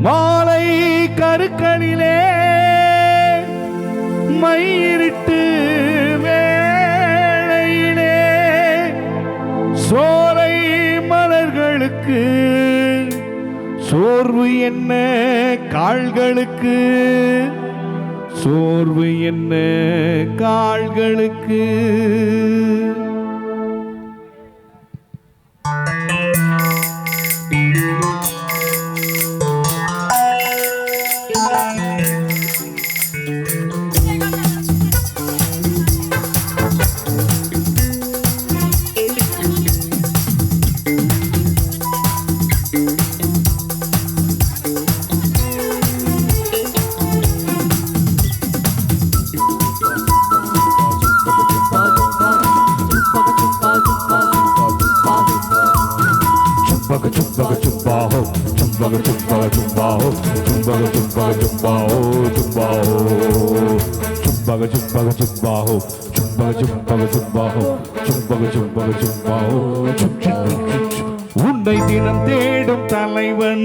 மாலை கருக்களிலே மயிரிட்டு வேளையிலே சோலை மலர்களுக்கு சோர்வு என்ன கால்களுக்கு? சோர்வு என்ன கால்களுக்கு? tumbaga tumbaga tumbao tumbaga tumbaga tumbao tumbao tumbaga tumbaga tumbao tumbaga tumbaga tumbao tumbaga tumbaga tumbao உன்னை தினம் தேடும் தலைவன்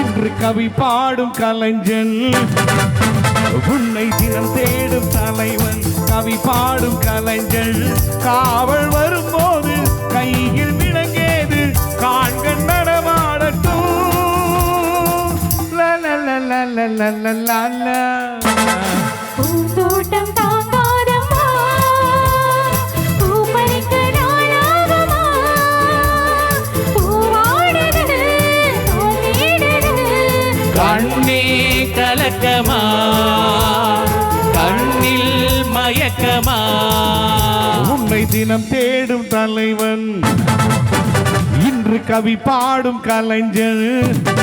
இன்று கவி பாடும் கலைஞன் உன்னை தினம் தேடும் தலைவன் கவி பாடும் கலைஞன் காவல் பூந்தோட்டம் தாங்காதம்மா. பூ பறிக்க நாளாகுமா பூவாடுது தோல்விடுது கண்ணே கலக்கமா. கண்ணில் மயக்கமா. உன்னை தினம் தேடும் தலைவன். இன்று கவி பாடும் கலைஞன்.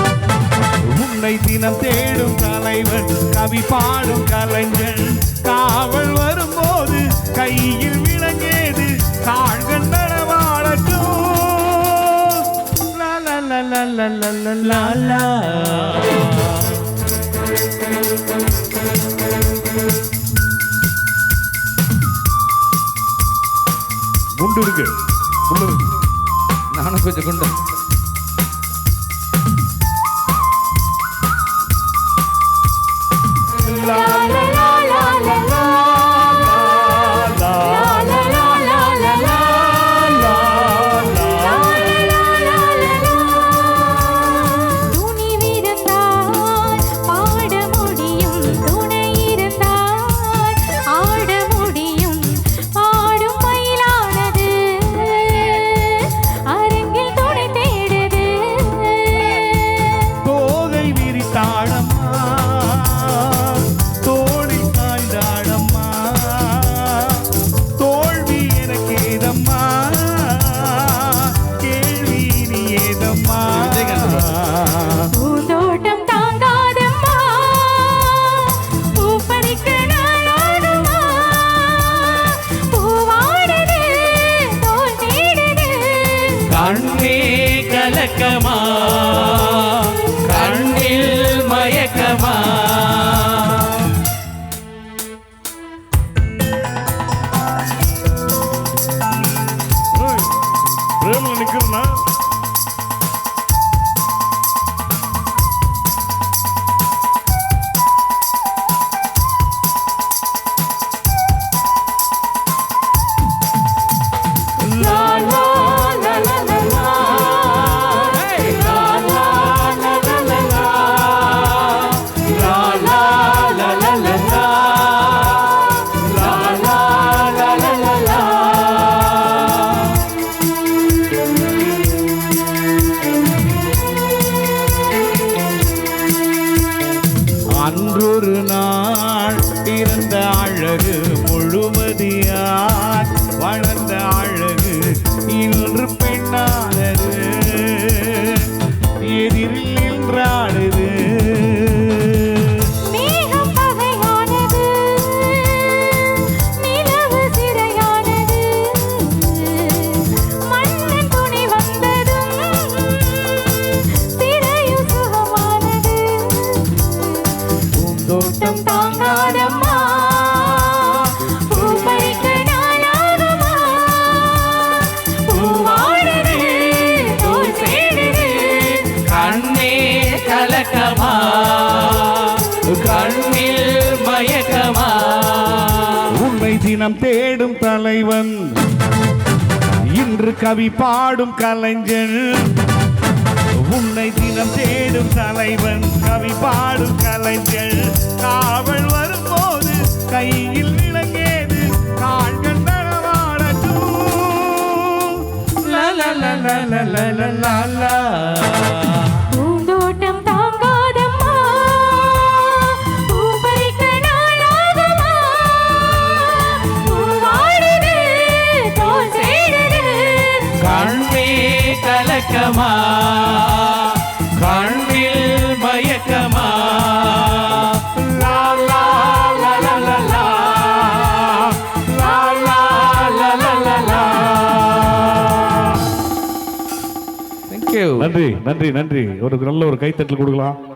உன்னை தினம் தேடும் தலைவன் கவி பாடும் கலைஞன். காவல் வரும்போது கையில் விளங்கியது கால்கள் நடவாடட்டும் குண்டு இருக்கு நானும் கொஞ்சம் குண்டு. வழக்கமா அன்றொரு நாள் பிறந்த அழகு. கனவில் மயக்கமா உன்னை தினம் தேடும் தலைவன் இன்று கவி பாடும் கலைஞன் உன்னை தினம் தேடும் தலைவன் கவி பாடும் கலைஞர் காவல் வரும்போது கையில் விளங்கேது காண்கள் நடமாடட்டும் லல மயக்கமா கண்ணில் மயக்கமா. நன்றி நன்றி நன்றி. ஒரு நல்ல ஒரு கைத்தட்டில் கொடுக்கலாம்.